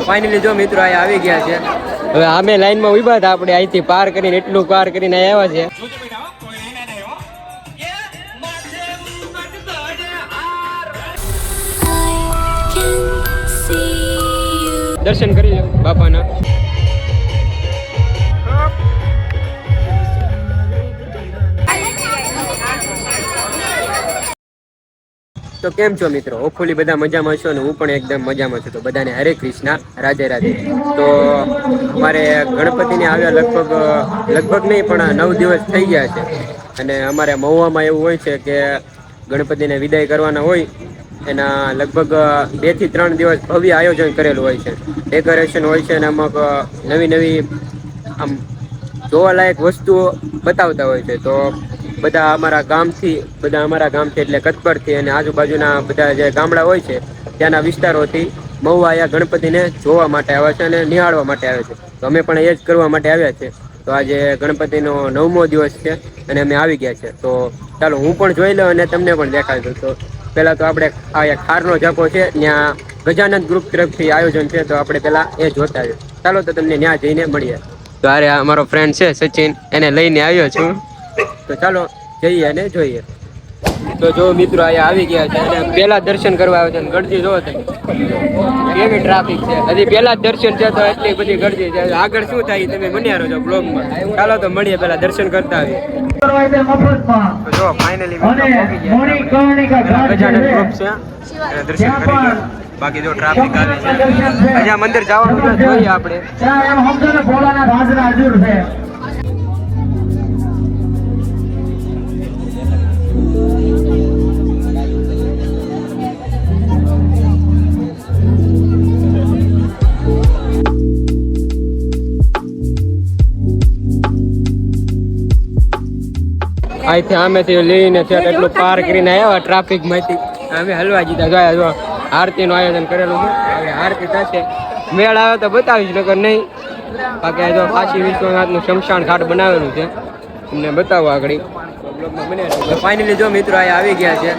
Finally જો મિત્રો અહીંયા આવી ગયા છે. હવે અમે લાઈનમાં ઊભા હતા આપણે અહીંથી પાર કરીને એટલું પાર કરીને આવ્યા છે. દર્શન કરી બાપાના. તો કેમ છો મિત્રો? હોપફુલી બધા મજામાં છો અને હું પણ એકદમ મજામાં છું. તો બધાને હરે કૃષ્ણ, રાધે રાધે. તો અમારે ગણપતિને આવ્યા લગભગ લગભગ નહીં, પણ નવ દિવસ થઈ ગયા છે. અને અમારે મહુવામાં એવું હોય છે કે ગણપતિને વિદાય કરવાના હોય, એના લગભગ બેથી ત્રણ દિવસ ભવ્ય આયોજન કરેલું હોય છે. ડેકોરેશન હોય છે અને અમુક નવી નવી, આમ, જોવાલાયક વસ્તુઓ બતાવતા હોય છે. તો બધા અમારા ગામથી, બધા અમારા ગામથી એટલે કતપરથી અને આજુબાજુના બધા જે ગામડા હોય છે, ત્યાંના વિસ્તારોથી મહુવાયા ગણપતિને જોવા માટે આવે છે અને નિહાળવા માટે આવે છે. તો અમે પણ એ જ કરવા માટે આવ્યા છે. તો આજે ગણપતિનો નવમો દિવસ છે અને અમે આવી ગયા છે. તો ચાલો હું પણ જોઈ લઉં અને તમને પણ દેખાડી દઉં. તો પહેલાં તો આપણે આ એક ખારનો જાપો છે, ત્યાં ગજાનંદ ગ્રુપ તરફથી આયોજન છે, તો આપણે પહેલાં એ જોતા આવીએ ચાલો તો તમને ત્યાં જઈને મળીએ. તો અરે અમારો ફ્રેન્ડ છે સચિન, એને લઈને આવ્યો છું. તો ચાલો જઈએ અને જોઈએ. તો જો મિત્રો અહીંયા આવી ગયા છે અને પહેલા દર્શન કરવા આવે છે અને ગળદી છે કેવી ટ્રાફિક છે? હજી પહેલા જ દર્શન છે તો એટલી બધી ગળદી છે. આગળ શું થાય તમે રહો છો બ્લોગમાં ચાલો તો મળીએ પહેલા દર્શન કરતા આવીએ. જો ફાઇનલી ગ્રુપ છે દર્શન કરી બાકી જો ટ્રાફિક આવે છે. હજી મંદિર જવાનું જોઈએ આપણે. અહીંથી આમેથી લઈને છે એટલું પાર કરીને આવ્યા ટ્રાફિકમાંથી. અમે હલવા જીતા ગયા જો આરતી નું આયોજન કરેલું છે. હવે આરતી થશે. મેળ આવે તો બતાવીશ નગર નહીં. બાકી જો કાશી વિશ્વનાથનું શમશાન ઘાટ બનાવેલું છે. તમને બતાવો આગળ. ફાઇનલી જો મિત્રો અહીંયા આવી ગયા છે.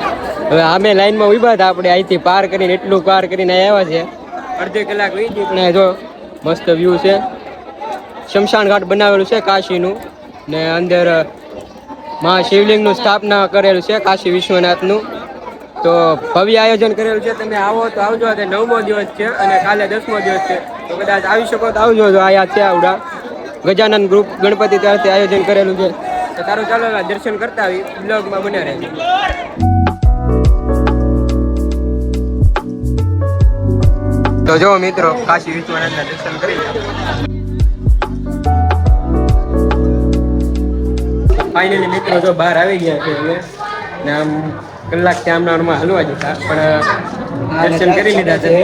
હવે અમે લાઈનમાં ઊભા હતા આપણે. અહીંથી પાર કરીને એટલું પાર કરીને આવ્યા છે. અડધી કલાક વી ગઈ પણ જો મસ્ત વ્યૂ છે. શમશાન ઘાટ બનાવેલું છે કાશીનું. ને અંદર મહા શિવલિંગનું સ્થાપના કરેલું છે, કાશી વિશ્વનાથનું. તો ભવ્ય આયોજન કરેલું છે, તમે આવો તો આવજો તે નવમો દિવસ છે અને કાલે દસમો દિવસ છે. તો કદાચ આવી શકો તો આવજો, જો આયા છે આવડા. ગજાનંદ ગ્રુપ ગણપતિ તરફથી આયોજન કરેલું છે. તો તારું ચાલો દર્શન કરતા આવી બ્લોગમાં બન્યા રહેજો. તો જો મિત્રો, કાશી વિશ્વનાથના દર્શન કરી ફાઇનલી મિત્રો જો બહાર આવી ગયા છે હવે. ને આમ કલાક ત્યાં આમના હલવા જતા પણ દર્શન કરી લીધા છે.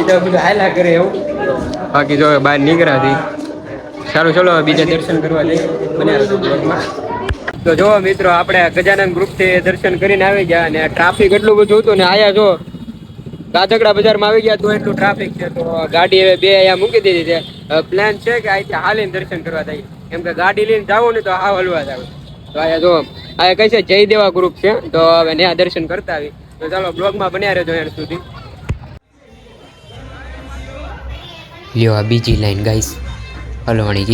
એ તો બધું હાલા કરે એવું. બાકી જો બહાર નીકળ્યા હતી સારું ચલો બીજા દર્શન કરવા જઈએ. બન્યા તો જો મિત્રો આપણે ગજાનંદ ગ્રુપથી દર્શન કરીને આવી ગયા અને ટ્રાફિક એટલું બધું હતું ને આયા જો ગાજગડા બજારમાં આવી ગયા તો એટલું ટ્રાફિક છે તો ગાડી હવે બે અહીંયા મૂકી દીધી છે. પ્લાન છે કે અહીંથી હાલીને દર્શન કરવા જઈએ. કેમ કે ગાડી લઈને જાવ ને તો આ હલવા જાવ તો આ જો આ કઈ છે? જય દેવા ગ્રુપ છે. તો હવે ન્યા દર્શન કરતા આવી. તો ચાલો બ્લોગમાં બન્યા રહેજો એના સુધી. લ્યો આ બીજી લાઈન ગાઈસ હલવાણી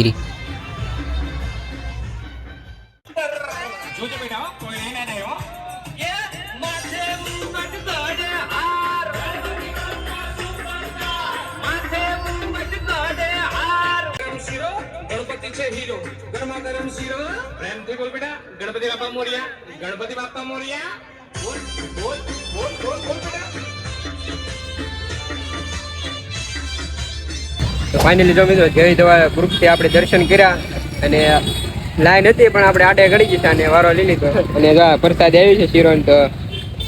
છે હીરો ગરમા ગરમ શીરો. પ્રેમથી બોલ બેટા. ગણપતિ બાપા મોરિયા. ગણપતિ બાપા મોરિયા. બોલ બોલ બોલ બોલ બોલ બેટા. ફાઇનલી જો મિત્રો જય દવા ગ્રુપથી આપણે દર્શન કર્યા અને લાઈન હતી પણ આપણે આડે ગળી ગયા અને વારો લઈ લીધો. અને જો પ્રસાદ આવી છે શિરોન તો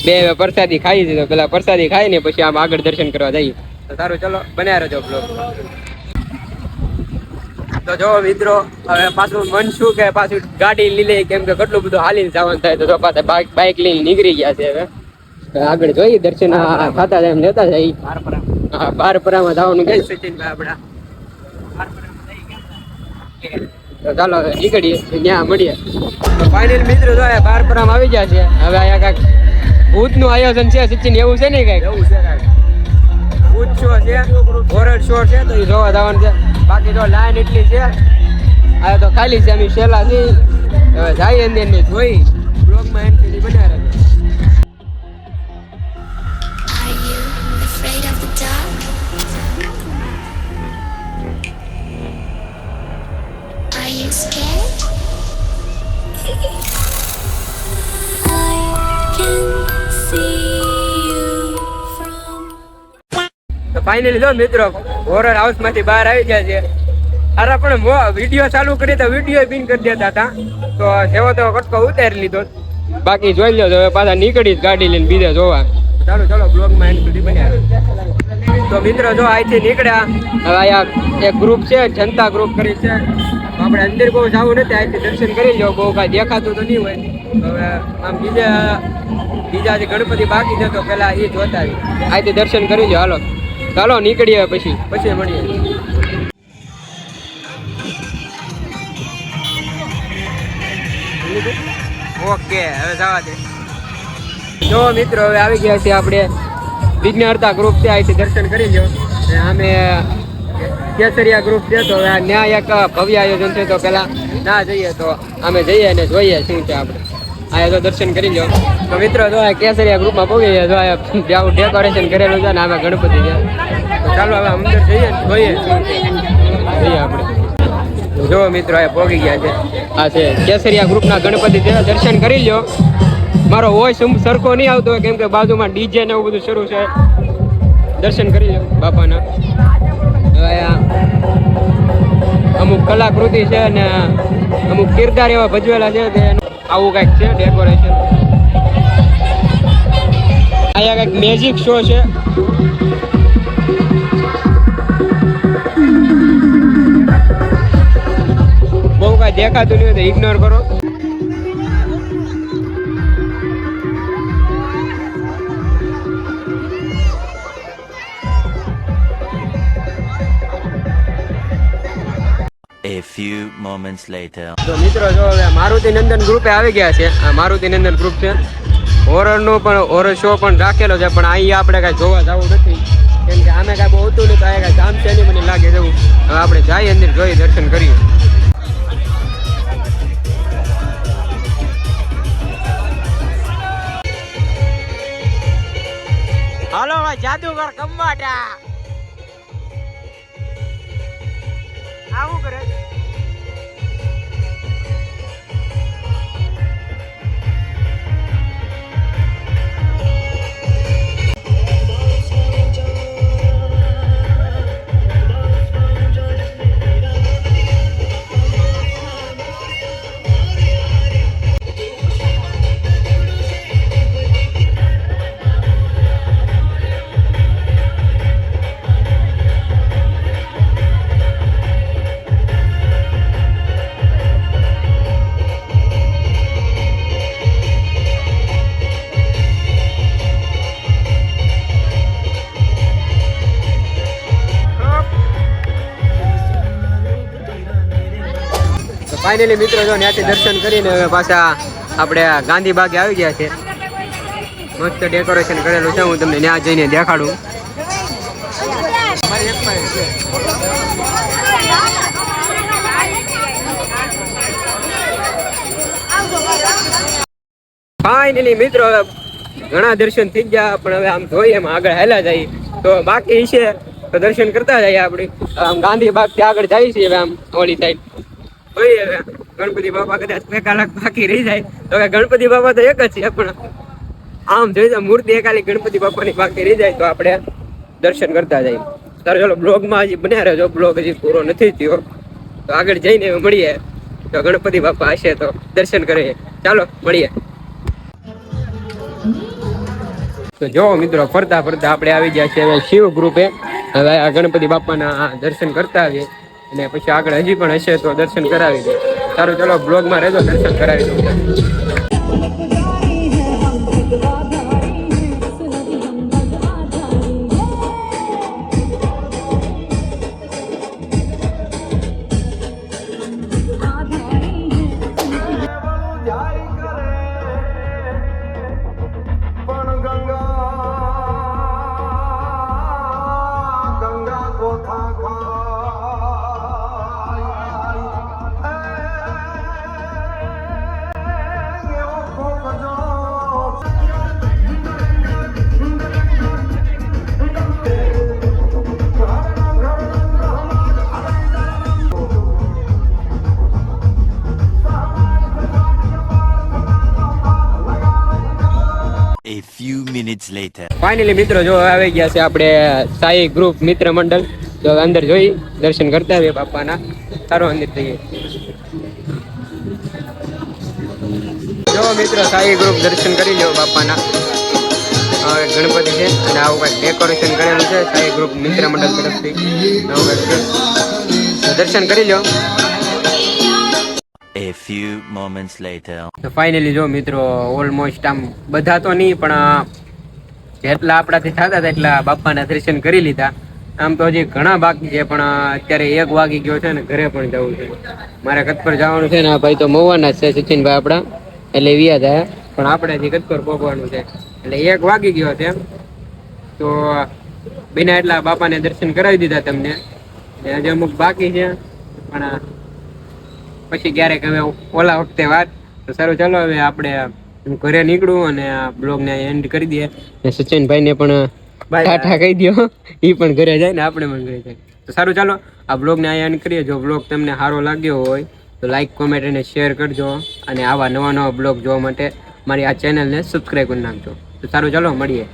બે પ્રસાદી ખાઈ દીધો પેલા પ્રસાદી ખાઈ ને પછી આમ આગળ દર્શન કરવા જઈએ. તો સારું, ચલો બન્યા રહેજો બ્લોગ તો જો મિત્રો હવે પાછું મન શું કે પાછું ગાડી લઈ લે કેમ કે કેટલું બધું હાલીને જવાનું થાય તો જો પાછા બાઇક બાઇક લઈને નીકળી ગયા છે હવે. આગળ જોઈએ દર્શન થતા જાય એમ લેતા જાય. બારપરામાં જવાનું કઈ સચિનભાઈ આપણા તો ચાલો નીકળીએ ત્યાં મળીએ. તો ફાઇનલ મિત્રો જો બાર પરામ આવી ગયા છે. હવે અહીંયા કાંઈક ભૂતનું આયોજન છે સચિન એવું છે ને કાંઈક? એવું છે ભૂત શો છે હોરર શો છે તો એ જોવા જવાનું છે. બાકી તો લાઈન એટલી છે. આ તો ખાલી છે, અમે છેલ્લા નહીં હવે જાય અંદર જોઈ. ફાઇનલી જો મિત્રો હોરર હાઉસમાંથી બહાર આવી ગયા છે. અરે પણ વીડિયો ચાલુ કરી તો વીડિયો બીન કરી દેતા હતા. તો એવો તો કટકો ઉતારી લીધો. બાકી જોઈ લો હવે પાછા નીકળી ગાડી લઈને બીજે જોવા. ચાલો ચાલો બ્લોગમાં એન્ડ સુધી બન્યા તો મિત્રો જો અહીંથી નીકળ્યા, હવે અહીંયા એક ગ્રુપ છે, જનતા ગ્રુપ કરી છે. આપણે અંદર બહુ જવું નથી, અહીંથી દર્શન કરી લો બહુ કાંઈ દેખાતું તો નહીં હોય. હવે આમ બીજા બીજા જે ગણપતિ બાકી છે, તો પેલા એ જોતા અહીંથી દર્શન કરી લો હાલો. ચાલો, નીકળીએ પછી. પછી મળીએ. ઓકે, હવે જવા દે. જો મિત્રો, હવે આવી ગયા છીએ આપણે વિઘ્નહર્તા ગ્રુપ છે અહીંથી દર્શન કરી લો અને અમે કેસરિયા ગ્રુપ છે, તો ન્યાય એક ભવ્ય આયોજન છે, તો પેલા ના જઈએ, તો અમે જઈએ અને જોઈએ શું છે આપણે. અહીંયા તો દર્શન કરી લો તો મિત્રો, જો આ કેસરિયા ગ્રુપમાં પહોંચી જો આ ડેકોરેશન કરેલું છે ને, આમાં ગણપતિ છે. ચાલો, હવે અંદર જઈએ ને, જોઈએ. જઈએ આપણે. જો મિત્રો આ પોગી ગયા છે. આ છે કેસરિયા ગ્રુપના ગણપતિ તેના દર્શન કરી લ્યો. મારો વોઇસ સરખો નહીં આવતો કેમ કે બાજુમાં ડીજે ને એવું બધું શરૂ છે. દર્શન કરી લો બાપાના. અમુક કલાકૃતિ છે અને અમુક કિરદાર એવા ભજવેલા છે તે આવું કંઈક છે ડેકોરેશન અહીંયા કંઈક મેજિક શો છે. દેખાતું નહીં તો ઇગ્નોર કરો. A few moments later. તો મિત્રો જો મારુતિ નંદન ગ્રુપે આવી ગયા છે. આ મારુતિ નંદન ગ્રુપ છે. હોરરનો પણ હોરર શો પણ રાખેલો છે પણ અહીંયા આપણે કાંઈ જોવા જવું નથી. કેમ કે આમે કાંઈ બહુ હતું નહીં તો અહીંયા કાંઈ કામ છે નહીં મને લાગે જવું હવે આપણે જઈએ અંદર જોઈ દર્શન કરીએ. હાલો જાદુગર કંબાટા આવું કરે. ફાઇનલી મિત્રો, જો ત્યાંથી દર્શન કરીને હવે પાછા આપણે ગાંધી બાગે આવી ગયા છે. મસ્ત ડેકોરેશન કરેલું છે, હું તમને ત્યાં જઈને દેખાડું. ફાઇનલી મિત્રો ઘણા દર્શન થઈ ગયા, પણ હવે આમ જોઈએ એમ આગળ હેલા જાય. તો બાકી છે, તો દર્શન કરતા જઈએ આપણે. આમ ગાંધી બાગથી આગળ જાય છે હવે આમ ઓલી સાઈડ જોઈએ હવે ગણપતિ બાપા કદાચ બે કલાક બાકી રહી જાય. તો ગણપતિ બાપા તો એક જ છે, પણ આમ જોઈએ મૂર્તિ એકાલી ગણપતિ બાપાની બાકી રહી જાય તો આપણે દર્શન કરતા જઈએ. તારે ચલો બ્લોગમાં હજી બન્યા રહેજો. બ્લોગ હજી પૂરો નથી થયો. તો આગળ જઈને મળીએ. તો ગણપતિ બાપા હશે તો દર્શન કરીએ. ચાલો, મળીએ. તો જો મિત્રો, ફરતા ફરતા આપણે આવી ગયા છે શિવ ગ્રુપે. હવે આ ગણપતિ બાપાના દર્શન કરતા આવીએ. અને પછી આગળ હજી પણ હશે તો દર્શન કરાવી દે. સારું, ચલો બ્લોગમાં રહેજો, દર્શન કરાવી દઉં later. ફાઇનલી મિત્રો જો આવી ગયા છે આપણે સાઈ ગ્રુપ મિત્ર મંડળ તો અંદર જોઈ દર્શન કરતા આવીએ બાપાના. સારો અંદર થઈએ જો મિત્રો સાઈ ગ્રુપ દર્શન કરી લો બાપાના. હવે ગણપતિ છે અને આવું કંઈક ડેકોરેશન કરેલું છે સાઈ ગ્રુપ મિત્ર મંડળ તરફથી. આવું કંઈક દર્શન કરી લો A few moments later. તો ફાઇનલી જો મિત્રો ઓલમોસ્ટ આમ બધા તો નહીં પણ જેટલા આપણાથી થતા હતા એટલા બાપાના દર્શન કરી લીધા. આમ તો હજી ઘણા બાકી છે, પણ અત્યારે એક વાગી ગયો છે ને ઘરે પણ જવું છે. મારે કતપર જવાનું છે ને ભાઈ તો મોવાના છે, સચિનભાઈ આપણા. એટલે વ્યા થાય પણ આપણે હજી કતપર પહોંચવાનું છે. એટલે એક વાગી ગયો છે. તો, બિના એટલા બાપાને દર્શન કરાવી દીધા તમને. હજી અમુક બાકી છે, પણ, પછી ક્યારેક હવે ઓલા વખતે વાત. તો સારું, ચાલો હવે આપણે હું ઘરે નીકળું અને આ બ્લોગને એન્ડ કરી દઈએ. ને સચિનભાઈને પણ ટાટા કહી દો એ પણ ઘરે જાય ને આપણે પણ ઘરે જાય. તો સારું ચાલો આ બ્લોગને આ એન્ડ કરીએ. જો બ્લોગ તમને સારો લાગ્યો હોય તો લાઈક કોમેન્ટ અને શેર કરજો. અને આવા નવા નવા બ્લોગ જોવા માટે મારી આ ચેનલને સબસ્ક્રાઈબ કરી નાખજો. તો સારું ચાલો મળીએ.